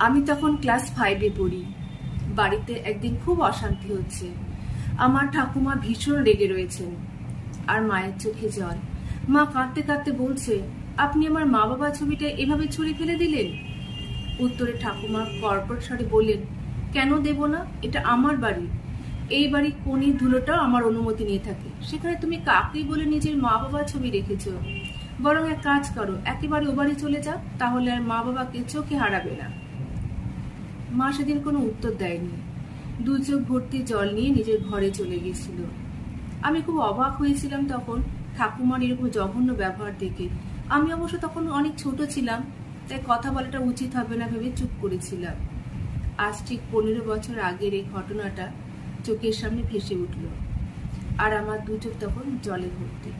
আমি তখন ক্লাস ফাইভে পড়ি। বাড়িতে একদিন খুব অশান্তি হচ্ছে। আমার ঠাকুমা ভীষণ রেগে রয়েছেন। আর মায়ের চোখে জল। মা কাঁদতে কাঁদতে বলছে, আপনি আমার মা বাবা ছবিটা এভাবে ছুঁড়ে ফেলে দিলেন? উত্তরে ঠাকুমা কর্পোরেট স্বরে বললেন, কেন দেব না? এটা আমার বাড়ি। এই বাড়ির কোণের ধুলোটাও আমার অনুমতি নিয়ে থাকে। সেখানে তুমি কাকেই বলে নিজের মা বাবার ছবি রেখেছ? বরং এক কাজ করো, একেবারে ও বাড়ি চলে যাও, তাহলে আর মা বাবাকে চোখে হারাবে না। মা সেদিন কোনো উত্তর দেয়নি। দু চোখ ভর্তি জল নিয়ে নিজের ঘরে চলে গেছিল আমি খুব অবাক হয়েছিলাম তখন ঠাকুমার এরকম জঘন্য ব্যবহার দেখে। আমি অবশ্য তখন অনেক ছোট ছিলাম, তাই কথা বলাটা উচিত হবে না ভেবে চুপ করেছিলাম। আজ ঠিক পনেরো বছর আগের এই ঘটনাটা চোখের সামনে ভেসে উঠল। আর আমার দু চোখ তখন জলে ভর্তি।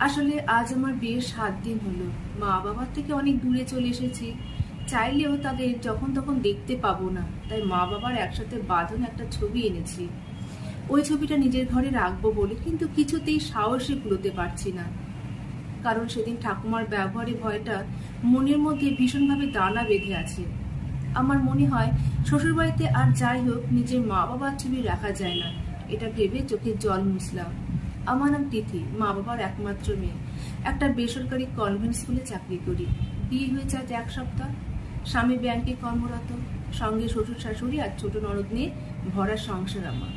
আসলে আজ আমার বিয়ের সাত দিন হলো। মা বাবার থেকে অনেক দূরে চলে এসেছি। চাইলেও তাদের যখন তখন দেখতে পাবো না। তাই মা বাবার একসাথে বাঁধন একটা ছবি এনেছি। ওই ছবিটা নিজের ঘরে রাখব বলে কিন্তু কিছুতেই সাহসে কুলোতে পারছি না। কারণ সেদিন ঠাকুমার ব্যবহারে ভয়টা মনের মধ্যে ভীষণভাবে দানা বেঁধে আছে। আমার মনে হয় শ্বশুরবাড়িতে আর যাই হোক, নিজের মা বাবার ছবি রাখা যায় না। এটা ভেবে চোখের জল মুছলাম। আমার নাম তিথি, মা বাবার একমাত্র মেয়ে। একটা বেসরকারি কনভেন্ট স্কুলে চাকরি করি। বিয়ে হয়েছে আজ এক সপ্তাহ। স্বামী ব্যাংকে কর্মরত, সঙ্গে শ্বশুর শাশুড়ি আর ছোট নরদ নিয়ে ভরা সংসার আমার।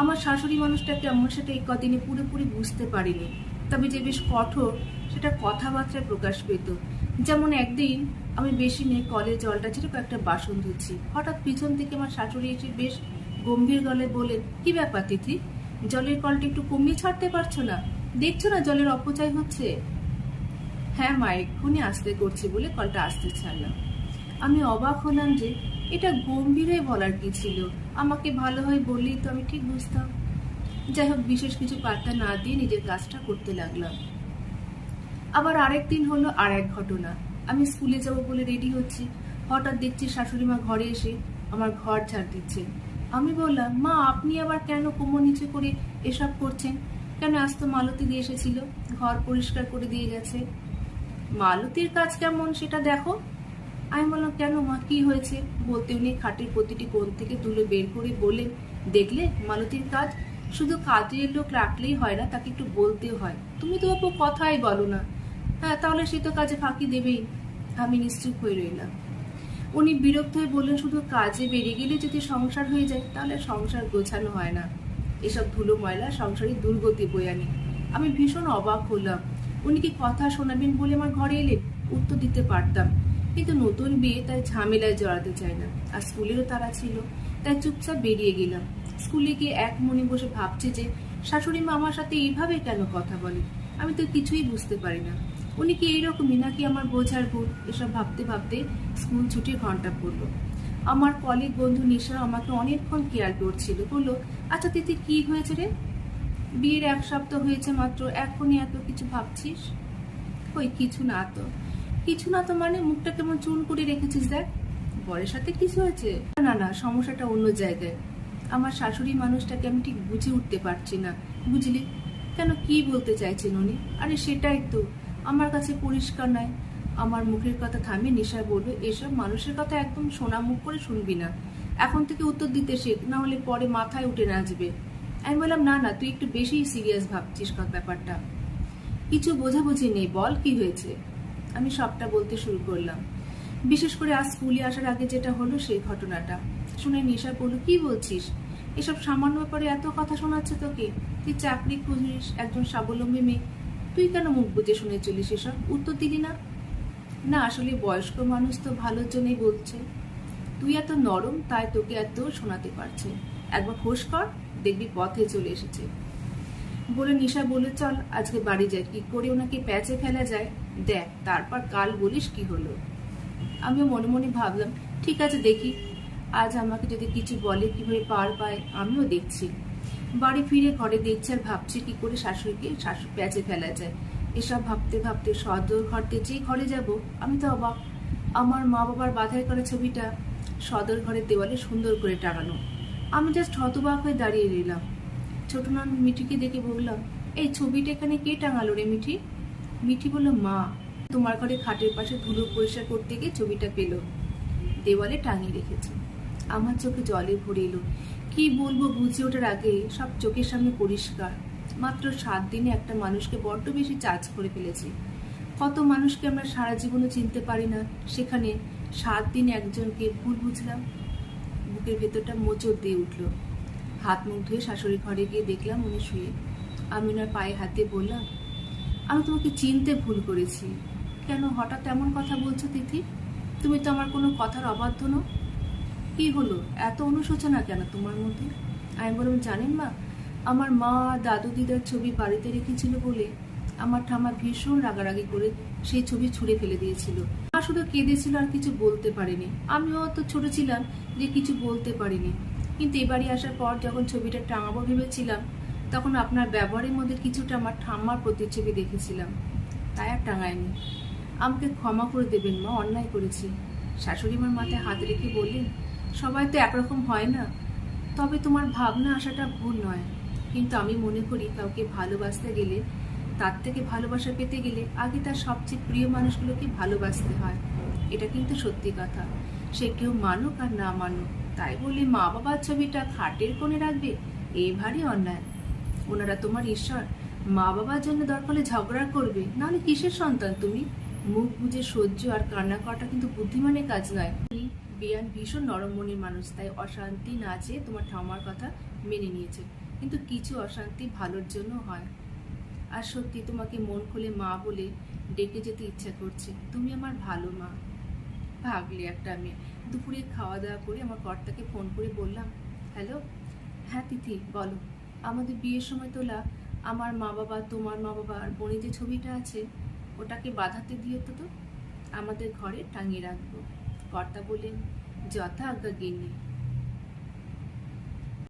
আমার শাশুড়ি মানুষটা কেমন সেটা এই কদিনে পুরোপুরি বুঝতে পারিনি। তবে যে বেশ কঠোর, সেটা কথাবার্তায় প্রকাশ পেত। যেমন একদিন আমি বেশি নিয়ে কলে জলটা ছিল কয়েকটা বাসন ধুচ্ছি। হঠাৎ পিছন থেকে আমার শাশুড়ি এসে বেশ গম্ভীর গলে বলেন কি ব্যাপার তিথি? জলের কলটা একটু কমিয়ে ছাড়তে পারছ না? দেখছ না জলের অপচয় হচ্ছে? হ্যাঁ মা, এক্ষুনি আসতে করছি বলে কলটা আসতে ছাড়লাম। আমি অবাক হলাম যে এটা গম্ভীরে বলার কি ছিল? আমাকে ভালো হয় বললেই তো আমি ঠিক বুঝতাম। যাই হোক, বিশেষ কিছু পাত্তা না দিয়ে নিজের কাজটা করতে লাগলাম। আবার আরেক দিন হলো আর এক ঘটনা। আমি স্কুলে যাব বলে রেডি হচ্ছি। হঠাৎ দেখছি শাশুড়ি মা ঘরে এসে আমার ঘর ঝাড় দিচ্ছে আমি বললাম, মা, আপনি আবার কেন কোমর নিচে করে এসব করছেন? কেন আজ তো মালতী দিয়ে এসেছিল? ঘর পরিষ্কার করে দিয়ে গেছে। মালতীর কাজ কেমন সেটা দেখো। আমি বললাম, কেন মা? কি হয়েছে? বলতে উনি খাটের প্রতিটি কোণ থেকে তুলে বের করে বলেন দেখলে মালতীর কাজ? শুধু কাজের লোক রাখলেই হয় না, তাকে একটু বলতেও হয়। তুমি তো অপু কথাই বলো না। হ্যাঁ তাহলে সে তো কাজে ফাঁকি দেবেই। আমি নিশ্চুপ হয়ে রইলাম। উনি বিরক্ত হয়ে বললেন, শুধু কাজে বেরিয়ে গেলে যদি সংসার হয়ে যায়, তাহলে সংসার গোছানো হয় না। এসব ধুলো ময়লা সংসারে দুর্গতি বয়ে আনি। আমি ভীষণ অবাক হলাম। উনি কি কথা শোনাবেন বলে আমার ঘরে এলেন? উত্তর দিতে পারতাম। কিন্তু নতুন বিয়ে তাই ঝামেলায় জড়াতে চায় না। আর স্কুলেরও তারা ছিল। তাই চুপচাপ বেরিয়ে গেলাম। স্কুলে গিয়ে এক মনে বসে ভাবছে যে, শাশুড়ি মা আমার সাথে এইভাবে কেন কথা বলে? আমি তো কিছুই বুঝতে পারি না। উনি কি এইরকমই নাকি আমার বোঝার ভুল? এসব ভাবতে ভাবতে স্কুল ছুটির ঘণ্টা পড়ল। আমার কলিগ বন্ধু নিশা আমাকে অনেকক্ষণ কেয়ার করছিল। বলল আচ্ছা তিথি, কি হয়েছে রে? বিয়ের এক সপ্তাহ হয়েছে মাত্র। এখনই এত কিছু ভাবছিস? ওই কিছু না তো। কিছু না তো মানে মুখটা কেমন চুন করে রেখেছিস দেখ। বরের সাথে কিছু হয়েছে? না না, সমস্যাটা অন্য জায়গায়। আমার শাশুড়ি মানুষটাকে আমি ঠিক বুঝে উঠতে পারছি না। বুঝলি? কেন কি বলতে চাইছেন উনি? আরে সেটাই তো। আমার কাছে পরিষ্কার নয় আমার মুখের কথা থামিয়ে নিশা বলবে এসব মানুষের কথা একদম শোনা মুখ করে শুনবি না। এখন থেকে উত্তর দিতে শেখ, না হলে পরে মাথায় উঠে নাচবে। আমি বললাম, না না, তুই একটু বেশি সিরিয়াস ভাবছিস ব্যাপারটা। কিছু বোঝাবুঝি নেই, বল কি হয়েছে? আমি সবটা বলতে শুরু করলাম। বিশেষ করে আজ স্কুলে আসার আগে যেটা হলো সেই ঘটনাটা। শুনে নিশা বলল কি বলছিস? এসব সামান্য ব্যাপারে এত কথা শোনাচ্ছে তোকে? তুই চাকরি খুঁজিস একজন স্বাবলম্বী মেয়ে। তুই কেন মুখ বুঝে শুনে চলিস এসব? উত্তর দিলি না? না, আসলে বয়স্ক মানুষ তো ভালোর জন্যই বলছে। তুই এত নরম, তাই তোকে এত শোনাতে পারছে। একবার খোঁজ কর, দেখবি পথে চলে এসেছে। বলে নিশা বলে চল, আজকে বাড়ি যাই। কি করে ওনাকে প্যাচে ফেলা যায়? দেখ, তারপর কাল বলিস কি হলো। আমিও মনে মনে ভাবলাম, ঠিক আছে, দেখি। আজ আমাকে যদি কিছু বলে কীভাবে পার পায়, আমিও দেখছি। বাড়ি ফিরে ঘরে দেখছি আর ভাবছি কি করে শাশুড়িকে শাশুড়ি প্যাচে ফেলা যায়। এসব ভাবতে ভাবতে সদর ঘরতে যে ঘরে যাব, আমি তো অবাক। আমার মা বাবার বাধাই করা ছবিটা সদর ঘরের দেওয়ালে সুন্দর করে টাঙানো। আমি জাস্ট হতবাক হয়ে দাঁড়িয়ে রইলাম। ছোট নান মিঠিকে দেখে বললাম, এই ছবিটা এখানে কে টাঙালো রে মিঠি? মিঠি বলল, মা, তোমার ঘরে খাটের পাশে ধুলো পরিষ্কার করতে গিয়ে ছবিটা পেল। দেওয়ালে টাঙিয়ে রেখেছে। আমার চোখে জলে ভরে এলো। কি বলব বুঝে ওঠার আগে সব চোখের সামনে পরিষ্কার। মাত্র সাত দিনে একটা মানুষকে বড্ড বেশি চার্জ করে ফেলেছি। কত মানুষকে আমরা সারা জীবনে চিনতে পারি না। সেখানে সাত দিনে একজনকে ভুল বুঝলাম। বুকের ভেতরটা মোচড় দিয়ে উঠল। হাত মুখ ধুয়ে শাশুড়ি ঘরে গিয়ে দেখলাম উনি শুয়ে। আমি ওনার পায়ে হাত দিয়ে বললাম, আমি তোমাকে চিনতে ভুল করেছি। কেন হঠাৎ এমন কথা বলছো তিথি? তুমি তো আমার কোনো কথার অবাধ্য নও। কি হলো? এত অনুশোচনা কেন তোমার মধ্যে? আমি বললাম, জানেন মা, আমার মা, দাদু, দিদার ছবি বাড়িতে রেখেছিল বলে আমার ঠামা ভীষণ রাগারাগি করে সেই ছবি ছুঁড়ে ফেলে দিয়েছিল। মা শুধু কেঁদেছিল আর কিছু বলতে পারিনি। আমিও তো ছোট ছিলাম যে কিছু বলতে পারিনি। কিন্তু এবারে আসার পর যখন ছবিটা টাঙাবো ভেবেছিলাম, তখন আপনার ব্যবহারের মধ্যে কিছুটা আমার ঠাম্মার প্রতিচ্ছবি দেখেছিলাম। তাই আর টাঙায়নি। আমাকে ক্ষমা করে দেবেন মা, অন্যায় করেছি। শাশুড়ি মার মাথায় হাত রেখে বললেন, সবাই তো একরকম হয় না। তবে তোমার ভাবনা আসাটা ভুল নয়। কিন্তু আমি মনে করি কাউকে ভালোবাসতে গেলে, তার থেকে ভালোবাসা পেতে গেলে আগে তার সবচেয়ে প্রিয় মানুষগুলোকে ভালোবাসতে হয়। এটা কিন্তু সত্যি কথা। সে কেউ মানুক আর না মানুক। তাই বলে মা বাবার ছবিটা খাটের কোণে রাখবে এ ভারী অন্যায়। ওনারা তোমার ঈশ্বর, মা বাবার জন্য দরকার ঝগড়া করবে, নাহলে কিসের সন্তান তুমি? মুখ বুঝে সহ্য আর কান্না করাটা কিন্তু বুদ্ধিমানের কাজ নয়। বিয়ান ভীষণ নরম মনের মানুষ, তাই অশান্তি না চেয়ে তোমার ঠামার কথা মেনে নিয়েছে। কিন্তু কিছু অশান্তি ভালোর জন্য হয়। আর সত্যি তোমাকে মন খুলে মা বলে ডেকে যেতে ইচ্ছা করছে। তুমি আমার ভালো মা। ভাগলে একটা মেয়ে। দুপুরে খাওয়া দাওয়া করে আমার কর্তাকে ফোন করে বললাম, হ্যালো হ্যাঁ তিথি, বলো। আমাদের বিয়ের সময় তোলা আমার মা বাবা তোমার মা বাবা আর বোনের যে ছবিটা আছে, ওটাকে বাঁধাতে দিয়ে তো তো আমাদের ঘরে টাঙিয়ে রাখব। কর্তা বললেন যথা আজ্ঞা গিন্নি।